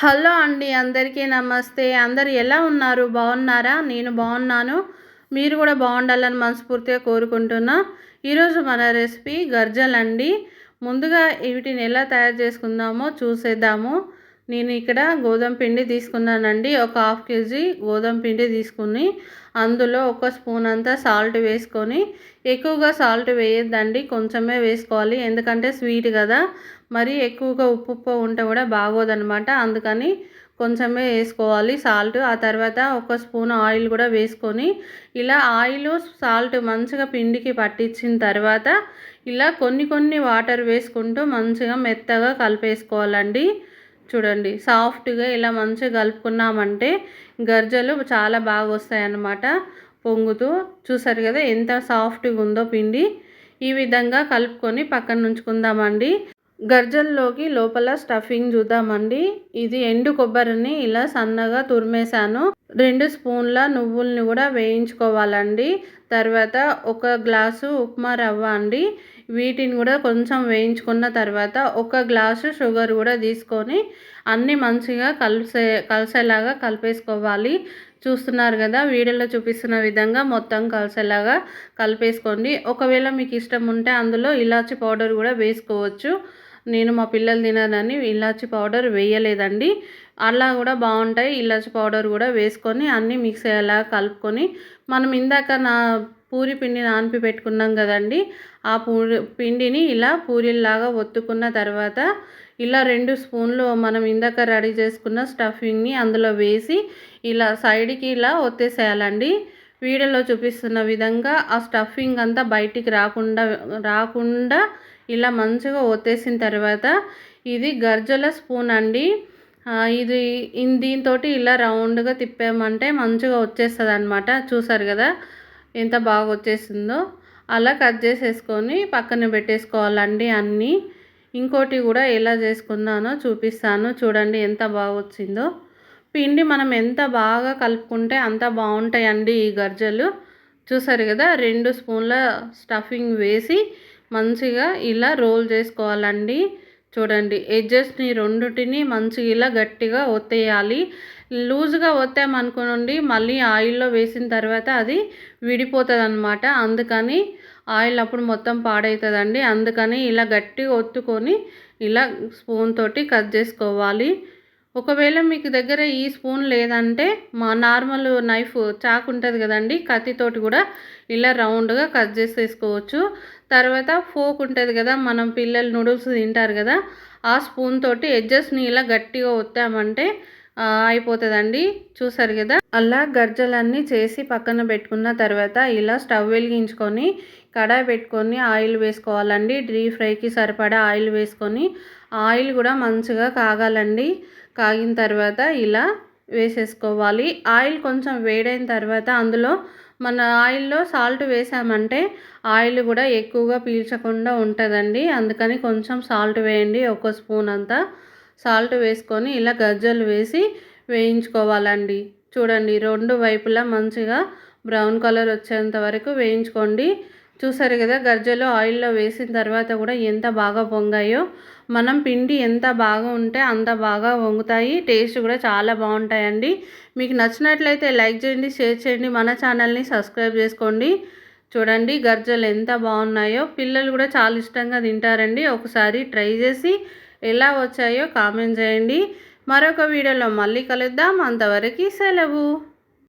Hello అండి అందరికీ నమస్తే. అందరు ఎలా ఉన్నారు? బాగున్నారా? నేను బాగున్నాను. మీరు కూడా బాగుండాలని మనస్ఫూర్తిగా కోరుకుంటున్నా. ఈరోజు మన రెసిపీ గర్జలండి. ముందుగా వీటిని ఎలా తయారు చేసుకుందామో చూసేద్దాము. నేను ఇక్కడ గోధుమ పిండి తీసుకున్నానండి. ఒక హాఫ్ కేజీ గోధుమ పిండి తీసుకుని అందులో ఒక స్పూన్ అంతా సాల్ట్ వేసుకొని ఎక్కువగా సాల్ట్ వేయొద్దండి. కొంచెమే వేసుకోవాలి. ఎందుకంటే స్వీట్ కదా. మరి ఎక్కువగా ఉప్పు ఉప్పు ఉంటే కూడా బాగోదనమాట అందుకని కొంచెమే వేసుకోవాలి సాల్ట్. ఆ తర్వాత ఒక స్పూన్ ఆయిల్ కూడా వేసుకొని ఇలా ఆయిల్ సాల్ట్ మంచిగా పిండికి పట్టించిన తర్వాత ఇలా కొన్ని కొన్ని వాటర్ వేసుకుంటూ మంచిగా మెత్తగా కలిపేసుకోవాలండి. చూడండి సాఫ్ట్గా ఇలా మంచిగా కలుపుకున్నామంటే గర్జలు చాలా బాగా వస్తాయన్నమాట. పొంగుతూ చూసారు కదా ఎంత సాఫ్ట్గా ఉందో పిండి. ఈ విధంగా కలుపుకొని పక్కన ఉంచుకుందామండి. గర్జల్లోకి లోపల స్టఫింగ్ చూద్దామండి. ఇది ఎండు కొబ్బరిని ఇలా సన్నగా తురిమేశాను. రెండు స్పూన్ల నువ్వుల్ని కూడా వేయించుకోవాలండి. తర్వాత ఒక గ్లాసు ఉప్మా రవ్వ అండి. వీటిని కూడా కొంచెం వేయించుకున్న తర్వాత ఒక గ్లాసు షుగర్ కూడా తీసుకొని అన్నీ మంచిగా కలిసే కలిసేలాగా కలిపేసుకోవాలి. చూస్తున్నారు కదా వీడియోలో చూపిస్తున్న విధంగా మొత్తం కలిసేలాగా కలిపేసుకోండి. ఒకవేళ మీకు ఇష్టం ఉంటే అందులో ఇలాచి పౌడర్ కూడా వేసుకోవచ్చు. నేను మా పిల్లలు తినదని ఇలాచి పౌడర్ వేయలేదండి. అలా కూడా బాగుంటాయి. ఇలాచి పౌడర్ కూడా వేసుకొని అన్నీ మిక్స్ అయ్యేలా కలుపుకొని మనం ఇందాక నా పూరి పిండి నానిపి పెట్టుకున్నాం కదండి. ఆ పూరి పిండిని ఇలా పూరీలాగా ఒత్తుకున్న తర్వాత ఇలా రెండు స్పూన్లు మనం ఇందాక రెడీ చేసుకున్న స్టఫింగ్ని అందులో వేసి ఇలా సైడ్కి ఇలా ఒత్తేసేయాలండి. వీడియోలో చూపిస్తున్న విధంగా ఆ స్టఫింగ్ అంతా బయటికి రాకుండా రాకుండా ఇలా మంచిగా ఒత్తేసిన తర్వాత ఇది గర్జల స్పూన్ అండి. ఇది దీంతో ఇలా రౌండ్గా తిప్పామంటే మంచిగా వచ్చేస్తుంది అనమాట చూసారు కదా ఎంత బాగా వచ్చేసిందో అలా కట్ చేసేసుకొని పక్కన పెట్టేసుకోవాలండి అన్నీ. ఇంకోటి కూడా ఎలా చేసుకున్నానో చూపిస్తాను. చూడండి ఎంత బాగా వచ్చిందో పిండి మనం ఎంత బాగా కలుపుకుంటే అంత బాగుంటాయండి ఈ గర్జలు. చూసారు కదా రెండు స్పూన్ల స్టఫింగ్ వేసి మంచిగా ఇలా రోల్ చేసుకోవాలండి. చూడండి ఎడ్జస్ట్ని రెండుటిని మంచిగా ఇలా గట్టిగా ఒత్తేయాలి. లూజ్గా ఒత్తామనుకోనండి మళ్ళీ ఆయిల్లో వేసిన తర్వాత అది విడిపోతుంది అనమాట అందుకని ఆయిల్ అప్పుడు మొత్తం పాడవుతుందండి అందుకని ఇలా గట్టిగా ఒత్తుకొని ఇలా స్పూన్ తోటి కట్ చేసుకోవాలి. ఒకవేళ మీకు దగ్గర ఈ స్పూన్ లేదంటే మా నార్మల్ నైఫ్ చాక్ ఉంటుంది కదండి కత్తితోటి కూడా ఇలా రౌండ్గా కట్ చేసేసుకోవచ్చు. తర్వాత ఫోక్ ఉంటుంది కదా మనం పిల్లలు నూడిల్స్ తింటారు కదా ఆ స్పూన్ తోటి ఎడ్జస్ట్ని ఇలా గట్టిగా ఒత్తామంటే అయిపోతుందండి. చూసారు కదా? అలా గర్జలన్నీ చేసి పక్కన పెట్టుకున్న తర్వాత ఇలా స్టవ్ వెలిగించుకొని కడాయి పెట్టుకొని ఆయిల్ వేసుకోవాలండి. డీప్ ఫ్రైకి సరిపడా ఆయిల్ వేసుకొని ఆయిల్ కూడా మంచిగా కాగాలండి. కాగిన తర్వాత ఇలా వేసేసుకోవాలి. ఆయిల్ కొంచెం వేడైన తర్వాత అందులో మన ఆయిల్లో సాల్ట్ వేసామంటే ఆయిల్ కూడా ఎక్కువగా పీల్చకుండా ఉంటుందండి. అందుకని కొంచెం సాల్ట్ వేయండి ఒక స్పూన్ అంతా. సాల్ట్ వేసుకొని ఇలా గజ్జలు వేసి వేయించుకోవాలండి. చూడండి రెండు వైపులా మంచిగా బ్రౌన్ కలర్ వచ్చేంత వరకు వేయించుకోండి. చూసారు కదా గజ్జలు ఆయిల్లో వేసిన తర్వాత కూడా ఎంత బాగా పొంగాయో. మనం పిండి ఎంత బాగా ఉంటే అంత బాగా వంగుతాయి టేస్ట్ కూడా చాలా బాగుంటాయండి. మీకు నచ్చినట్లయితే లైక్ చేయండి షేర్ చేయండి మన ఛానల్ని సబ్స్క్రైబ్ చేసుకోండి. చూడండి గర్జలు ఎంత బాగున్నాయో. పిల్లలు కూడా చాలా ఇష్టంగా తింటారండి. ఒకసారి ట్రై చేసి ఎలా వచ్చాయో కామెంట్ చేయండి. మరొక వీడియోలో మళ్ళీ కలుద్దాం. అంతవరకు సెలవు.